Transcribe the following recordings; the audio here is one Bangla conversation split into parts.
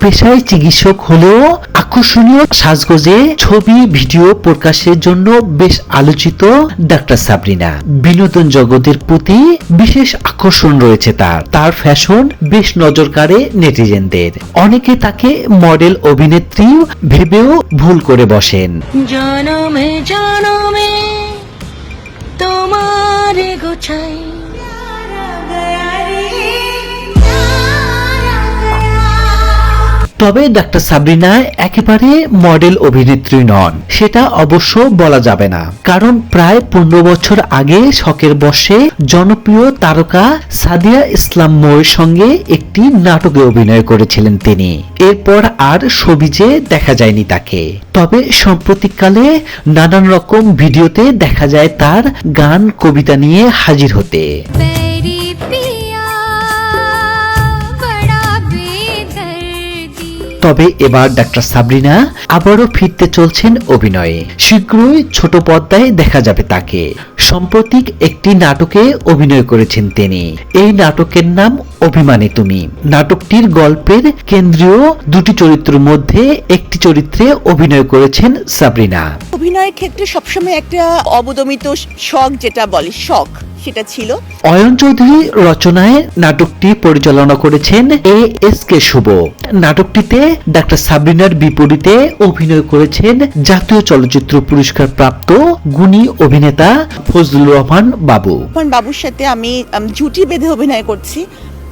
পেশায় চিকিৎসক হলেও আকর্ষণীয় সাজগোজে ছবি ভিডিও প্রকাশের জন্য বেশ আলোচিত ডাক্তার সাবরিনা। বিনোদন জগতের প্রতি বিশেষ আকর্ষণ রয়েছে তার। তার ফ্যাশন বেশ নজর কাড়ে নেটিজেনদের। অনেকে তাকে মডেল অভিনেত্রী ভেবেও ভুল করে বসেন। জনমে জনমে তোমার গোছাই। তবে ডাক্তার সাবরিনা একেবারে মডেল অভিনেত্রী নন। সেটা অবশ্য বলা যাবে না। কারণ প্রায় পনেরো বছর আগে শখের বসে জনপ্রিয় তারকা সাদিয়া ইসলাম ময়ের সঙ্গে একটি নাটকে অভিনয় করেছিলেন তিনি। এরপর আর সবিজে দেখা যায়নি তাকে। তবে সাম্প্রতিককালে নানান রকম ভিডিওতে দেখা যায় তার গান, কবিতা নিয়ে হাজির হতে। তবে এবার ডাক্তার সাবরিনা আবারও ফিরতে চলছেন অভিনয়ে। শীঘ্রই ছোট পর্দায় দেখা যাবে তাকে। সাম্প্রতিক একটি নাটকে অভিনয় করেছেন তিনি। এই নাটকের নাম অভিমানী তুমি। নাটকটির গল্পের কেন্দ্রীয় দুটি চরিত্রের মধ্যে একটি চরিত্রে অভিনয় করেছেন সাবরিনা। অভিনয়ের ক্ষেত্রে সবসময় একটা অবদমিত শখ যেটা বলে, শখ। সেটা ছিল। অয়ন চৌধুরী রচনায় নাটকটি পরিচালনা করেছেন A S K Shubho. নাটকটিতে doctor সাবরিনার বিপরীতে অভিনয় করেছেন জাতীয় চলচ্চিত্র পুরস্কার প্রাপ্ত গুণী অভিনেতা ফজলুর রহমান বাবু। রহমান বাবুর সাথে আমি জুটি বেঁধে অভিনয় করছি।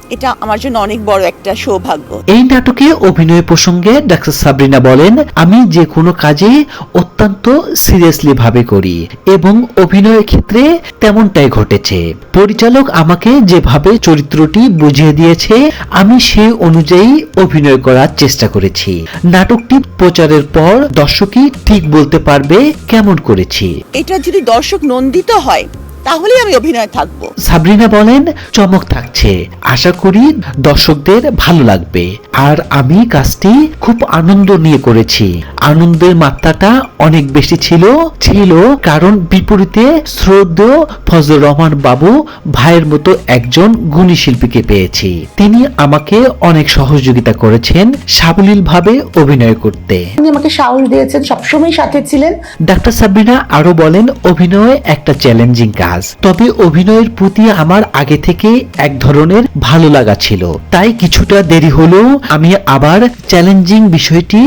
এটা আমার জন্য অনেক বড় একটা সৌভাগ্য। এই নাটকে অভিনয় প্রসঙ্গে ডাক্তার সাবরিনা বলেন আমি যে কোনো কাজে অত্যন্ত সিরিয়াসলি ভাবে করি এবং অভিনয়ের ক্ষেত্রে তেমনটাই ঘটেছে। পরিচালক আমাকে যেভাবে চরিত্রটি বুঝিয়ে দিয়েছে আমি সেই অনুযায়ী অভিনয় করার চেষ্টা করেছি। নাটকটি প্রচারের পর দর্শকই ঠিক বলতে পারবে কেমন করেছি। এটা যদি দর্শক নন্দিত হয় তাহলে আমি অভিনয় থাকব। সাবরিনা বলেন চমক থাকছে। আশা করি দর্শকদের ভালো লাগবে। আর আমি কাজটি খুব আনন্দ নিয়ে করেছি। আনন্দের মাত্রাটা অনেক বেশি ছিল ছিল কারণ বিপরীতে শ্রদ্ধেয় ফজল রহমান বাবু ভাইয়ের মতো একজন গুণী শিল্পীকে পেয়েছি। তিনি আমাকে অনেক সহযোগিতা করেছেন সাবলীল ভাবে অভিনয় করতে। উনি আমাকে সাহস দিয়েছেন সবসময় সাথে ছিলেন। ডাক্তার সাবরিনা আরও বলেন অভিনয় একটা চ্যালেঞ্জিং কাজ তবে অভিনয়ের প্রতি আমার আগে থেকে এক ধরনের ভালো লাগা ছিল। তাই কিছুটা দেরি হলেও আমি আবার চ্যালেঞ্জিং বিষয়টি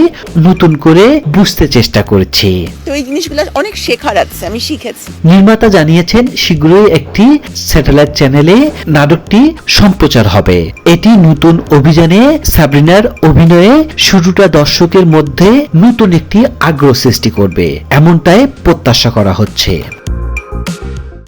নতুন করে বুঝতে চেষ্টা করেছি। তো এই জিনিসগুলো অনেক শেখার আছে আমি শিখেছি। নির্মাতা জানিয়েছেন শীঘ্রই একটি স্যাটেলাইট চ্যানেলে নাটকটি সম্প্রচার হবে। এটি নতুন অভিযানে সাবরিনার অভিনয়ে শুরুটা দর্শকের মধ্যে নতুন একটি আগ্রহ সৃষ্টি করবে। এমনটাই প্রত্যাশা করা হচ্ছে।